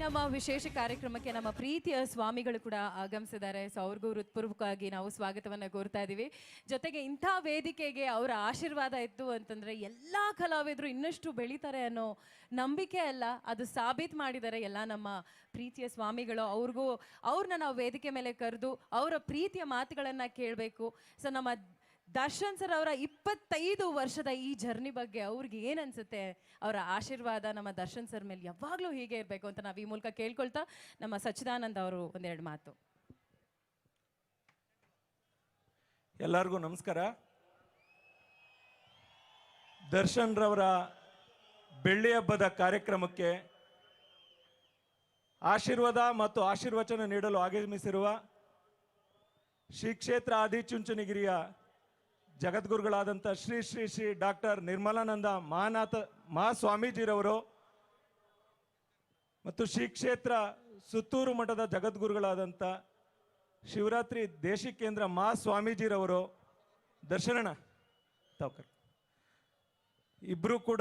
ನಮ್ಮ ವಿಶೇಷ ಕಾರ್ಯಕ್ರಮಕ್ಕೆ ನಮ್ಮ ಪ್ರೀತಿಯ ಸ್ವಾಮಿಗಳು ಕೂಡ ಆಗಮಿಸಿದ್ದಾರೆ. ಸೊ ಅವ್ರಿಗೂ ಹೃತ್ಪೂರ್ವಕವಾಗಿ ನಾವು ಸ್ವಾಗತವನ್ನು ಕೋರ್ತಾ ಇದ್ದೀವಿ. ಜೊತೆಗೆ ಇಂಥ ವೇದಿಕೆಗೆ ಅವರ ಆಶೀರ್ವಾದ ಇತ್ತು ಅಂತಂದ್ರೆ ಎಲ್ಲ ಕಲಾವಿದರು ಇನ್ನಷ್ಟು ಬೆಳೀತಾರೆ ಅನ್ನೋ ನಂಬಿಕೆ ಅಲ್ಲ, ಅದು ಸಾಬೀತು ಮಾಡಿದ್ದಾರೆ ಎಲ್ಲ ನಮ್ಮ ಪ್ರೀತಿಯ ಸ್ವಾಮಿಗಳು. ಅವ್ರಿಗೂ ಅವ್ರನ್ನ ನಾವು ವೇದಿಕೆ ಮೇಲೆ ಕರೆದು ಅವರ ಪ್ರೀತಿಯ ಮಾತುಗಳನ್ನು ಕೇಳಬೇಕು. ಸೊ ನಮ್ಮ ದರ್ಶನ್ ಸರ್ ಅವರ ಇಪ್ಪತ್ತೈದು ವರ್ಷದ ಈ ಜರ್ನಿ ಬಗ್ಗೆ ಅವ್ರಿಗೆ ಏನ್ ಅನ್ಸುತ್ತೆ? ಅವರ ಆಶೀರ್ವಾದ ನಮ್ಮ ದರ್ಶನ್ ಸರ್ ಮೇಲೆ ಯಾವಾಗಲೂ ಹೀಗೆ ಇರಬೇಕು ಅಂತ ನಾವು ಈ ಮೂಲಕ ಕೇಳ್ಕೊಳ್ತಾ ನಮ್ಮ ಸಚ್ಚಿದಾನಂದ ಅವರು ಒಂದೆರಡು ಮಾತು. ಎಲ್ಲರಿಗೂ ನಮಸ್ಕಾರ. ದರ್ಶನ್ ರವರ ಬೆಳ್ಳಿ ಹಬ್ಬದ ಕಾರ್ಯಕ್ರಮಕ್ಕೆ ಆಶೀರ್ವಾದ ಮತ್ತು ಆಶೀರ್ವಚನ ನೀಡಲು ಆಗಮಿಸಿರುವ ಶ್ರೀ ಕ್ಷೇತ್ರ ಆದಿಚುಂಚನಗಿರಿಯ ಜಗದ್ಗುರುಗಳಾದಂಥ ಶ್ರೀ ಶ್ರೀ ಶ್ರೀ ಡಾಕ್ಟರ್ ನಿರ್ಮಲಾನಂದ ಮಹಾನಾಥ ಮಹಾಸ್ವಾಮೀಜಿರವರು ಮತ್ತು ಶ್ರೀ ಕ್ಷೇತ್ರ ಸುತ್ತೂರು ಮಠದ ಜಗದ್ಗುರುಗಳಾದಂಥ ಶಿವರಾತ್ರಿ ದೇಶಿಕೇಂದ್ರ ಮಾ ಸ್ವಾಮೀಜಿರವರು. ದರ್ಶನ ತಾವ್ಕರ್ ಇಬ್ಬರು ಕೂಡ